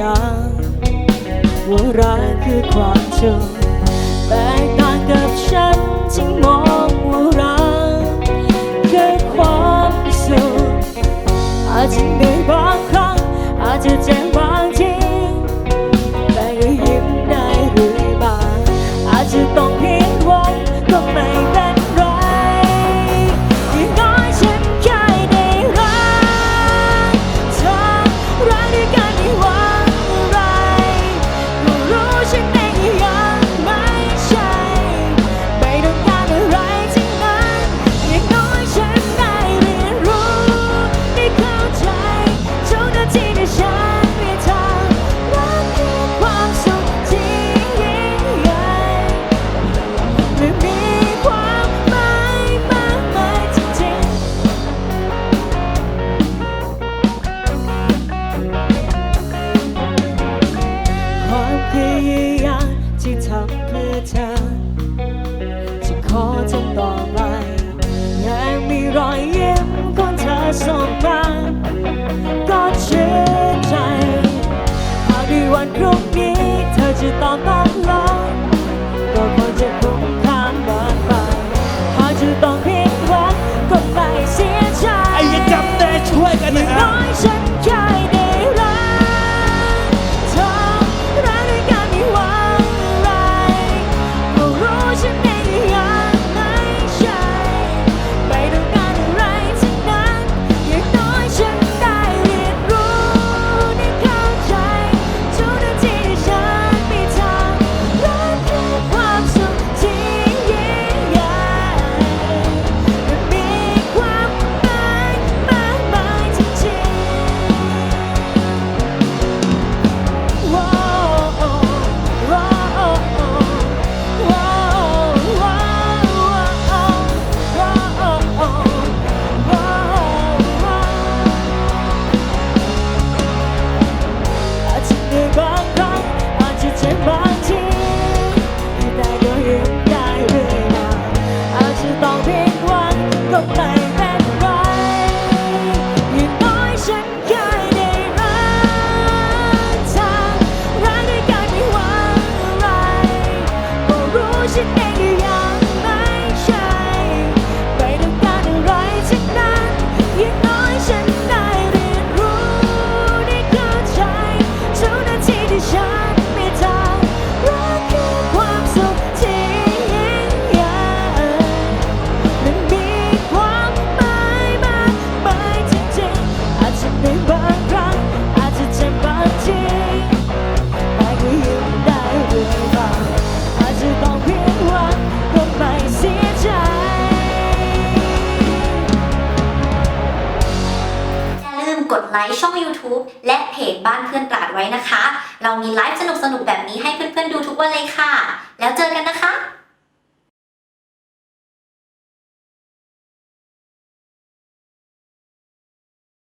ยว่ารักคือความชั่วแตกต่างกับฉันที่มองว่ารักคือความสุขอาจจะเหบางครั้งอาจจะเจ็บบางทีแต่ก็ยิ้มได้หรือบ้างอาจจะต้องผิดหวังก็ไม่ รอยยิ้มของเธอส่งมาก็เชื่อใจหากในวันพรุ่งนี้เธอจะต้องต้องลาก็คงจะคงค้างบานไปหากจะต้องพิ ลค์ช่อง YouTube และเพจบ้านเพื่อนตราดไว้นะคะ เรามีไลฟ์สนุกๆแบบนี้ให้เพื่อนๆดูทุกวันเลยค่ะ แล้วเจอกันนะคะ